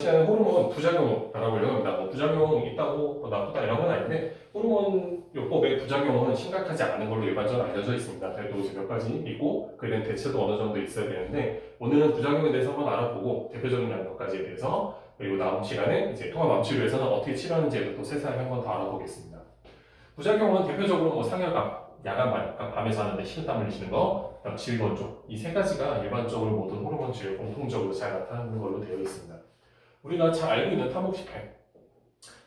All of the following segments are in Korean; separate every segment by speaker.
Speaker 1: 시간에 호르몬 부작용 알아보려고 합니다. 뭐 부작용 있다고 뭐 나쁘다 이런 건 아닌데 호르몬 요법의 부작용은 심각하지 않은 걸로 일반적으로 알려져 있습니다. 그래도 몇 가지 있고 그에 대한 대체도 어느 정도 있어야 되는데 오늘은 부작용에 대해서 한번 알아보고 대표적인 몇 가지에 대해서 그리고 다음 시간에 이제 통합 암 치료에서는 어떻게 치료하는지에 또 세세하게 한번 더 알아보겠습니다. 부작용은 대표적으로 뭐 상혈감, 야간 반역감, 밤에서 하는데 식은땀 흘리시는 거, 그다음 질건조 이 세 가지가 일반적으로 모든 호르몬 치료에 공통적으로 잘 나타나는 걸로 되어 있습니다. 우리가 잘 알고 있는 타목식펜,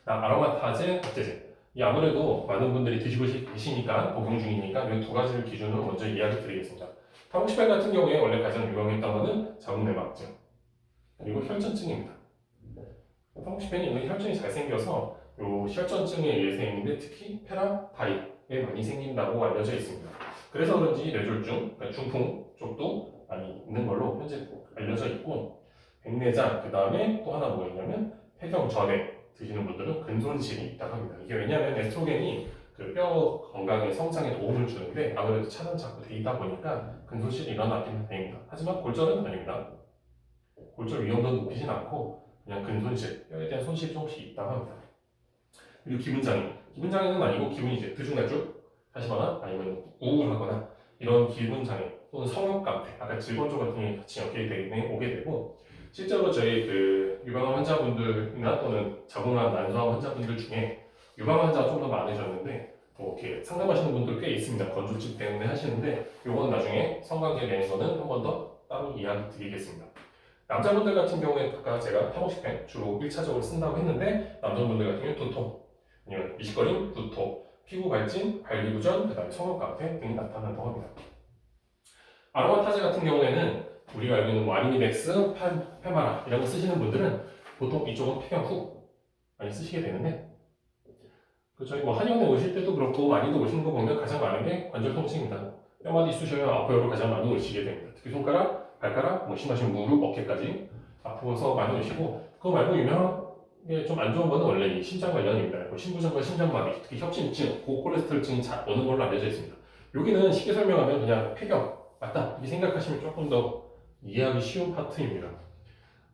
Speaker 1: 아로마타제, 박제제 이 아무래도 많은 분들이 드시고 계시니까 복용 중이니까 이 두 가지를 기준으로 먼저 이야기 드리겠습니다. 타목식펜 같은 경우에 원래 가장 유명했던 것은 자궁내막증 그리고 혈전증입니다. 타목식펜이 혈전이 잘 생겨서 이 혈전증에 의해 생기는데 특히 페라파이에 많이 생긴다고 알려져 있습니다. 그래서 그런지 뇌졸중, 그러니까 중풍 쪽도 많이 있는 걸로 현재 알려져 있고 백내장, 그 다음에 또 하나 뭐가 있냐면 폐경 전에 드시는 분들은 근손실이 있다고 합니다. 이게 왜냐하면 에스트로겐이 그 뼈 건강에 성장에 도움을 주는데 아무래도 자꾸 돼 있다 보니까 근손실이 일어나긴 됩니다. 하지만 골절은 아닙니다. 골절 위험도는 높이진 않고 그냥 근손실, 뼈에 대한 손실이 조금씩 있다고 합니다. 그리고 기분장애. 기분장애는 아니고 기분이 이제 들쭉날쭉 하시거나 아니면 우울하거나 이런 기분장애 또는 성욕 감퇴, 아까 질건조 같은 게 같이 연결이 되게 오게 되고 실제로 저희 그 유방암 환자분들이나 또는 자궁암 난소암 환자분들 중에 유방암 환자가 좀 더 많으셨는데 뭐 이렇게 상담하시는 분들 꽤 있습니다. 건조증 때문에 하시는데 요건 나중에 성관계 내는 거는 한 번 더 따로 이야기 드리겠습니다. 남자분들 같은 경우에 아까 제가 타모식펜 주로 1차적으로 쓴다고 했는데 남자분들 같은 경우에 두통, 아니면 미식거림, 구토, 피부 발진, 발기부전, 그 다음에 감퇴 등이 나타난다고 합니다. 아로마 타제 같은 경우에는 우리가 알고 있는 팔- 페마라 이런 거 쓰시는 분들은 보통 이쪽은 폐경 후 많이 쓰시게 되는데 그 저희 뭐 한의원에 오실 때도 그렇고 많이도 오시는 거 보면 가장 많은 게 관절 통증입니다. 뼈마디 쑤셔요 아파요로 가장 많이 오시게 됩니다. 특히 손가락, 발가락, 뭐 심하신 무릎, 어깨까지 아프서 많이 오시고 그거 말고 유명한 게 좀 안 좋은 거는 원래 이 심장 관련입니다. 뭐 신부전과 심장마비, 특히 협심증, 고콜레스테롤증이 자, 오는 걸로 알려져 있습니다. 여기는 쉽게 설명하면 그냥 폐경 맞다 이렇게 생각하시면 조금 더 이해하기 쉬운 파트입니다.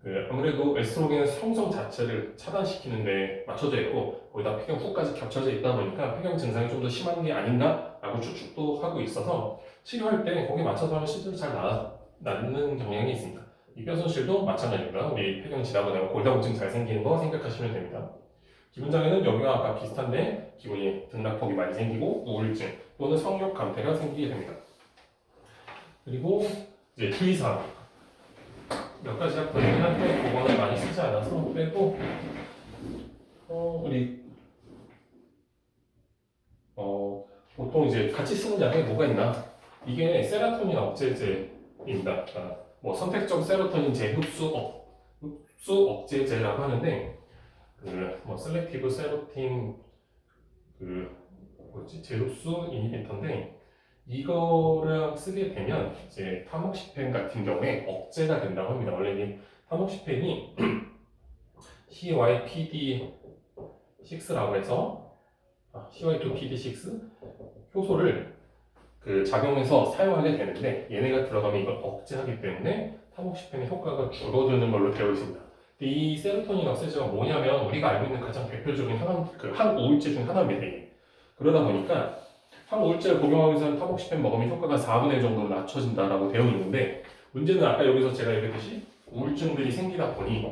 Speaker 1: 그 아무래도 에스트로겐은 성성 자체를 차단시키는 데 맞춰져 있고 거기다 폐경 후까지 겹쳐져 있다 보니까 폐경 증상이 좀 더 심한 게 아닌가라고 추측도 하고 있어서 치료할 때 거기에 맞춰서 하면 실제로 잘 나, 낫는 경향이 있습니다. 이뼈 손실도 마찬가지입니다. 우리 폐경 지나고 나면 골다공증 잘 생기는 거 생각하시면 됩니다. 기분 장애는 여기와 아까 비슷한데 기분이 등락폭이 많이 생기고 우울증 또는 성욕 감퇴가 생기게 됩니다. 그리고 이제 주의사항 몇 가지 더 있긴 한데 그거는 많이 쓰지 않아서 빼고 어 우리 어 보통 이제 같이 쓰는 약에 뭐가 있나 이게 세라토닌 억제제입니다. 그러니까 뭐 선택적 세로토닌 재흡수 억 흡수 억제제라고 하는데 그뭐 셀렉티브 세로틴 그 뭐지 재흡수 이니비터인데 이거를 쓰게 되면 이제 타목시펜 같은 경우에 억제가 된다고 합니다. 원래 이 타목시펜이 CYPD6라고 해서 아, CY2PD6 효소를 그 작용해서 사용하게 되는데 얘네가 들어가면 이걸 억제하기 때문에 타목시펜의 효과가 줄어드는 걸로 되어 있습니다. 이 세로토닌 억제제가 뭐냐면 우리가 알고 있는 가장 대표적인 항, 그 항우울제 중 하나입니다. 그러다 보니까 항우울제를 복용하기 위해서는 타목시펜 먹으면 효과가 4분의 1 정도로 낮춰진다라고 되어 있는데 문제는 아까 여기서 제가 얘기했듯이 우울증들이 생기다 보니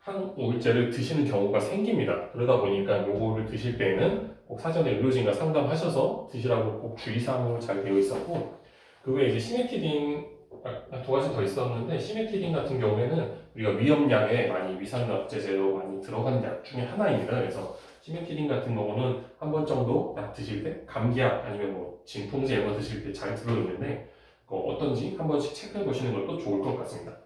Speaker 1: 항우울제를 드시는 경우가 생깁니다. 그러다 보니까 요거를 드실 때는 꼭 사전에 의료진과 상담하셔서 드시라고 꼭 주의사항으로 잘 되어 있었고 그 외에 이제 시메티딘 아, 두 가지 더 있었는데 시메티딘 같은 경우에는 우리가 위험약에 많이 위산 억제제로 많이 들어가는 약 중에 하나입니다. 그래서 시메티딘 같은 경우는 한 번 정도 약 드실 때 감기약 아니면 뭐 진통제 이런 거 드실 때 잘 들어있는데 그 어떤지 한 번씩 체크해 보시는 것도 좋을 것 같습니다.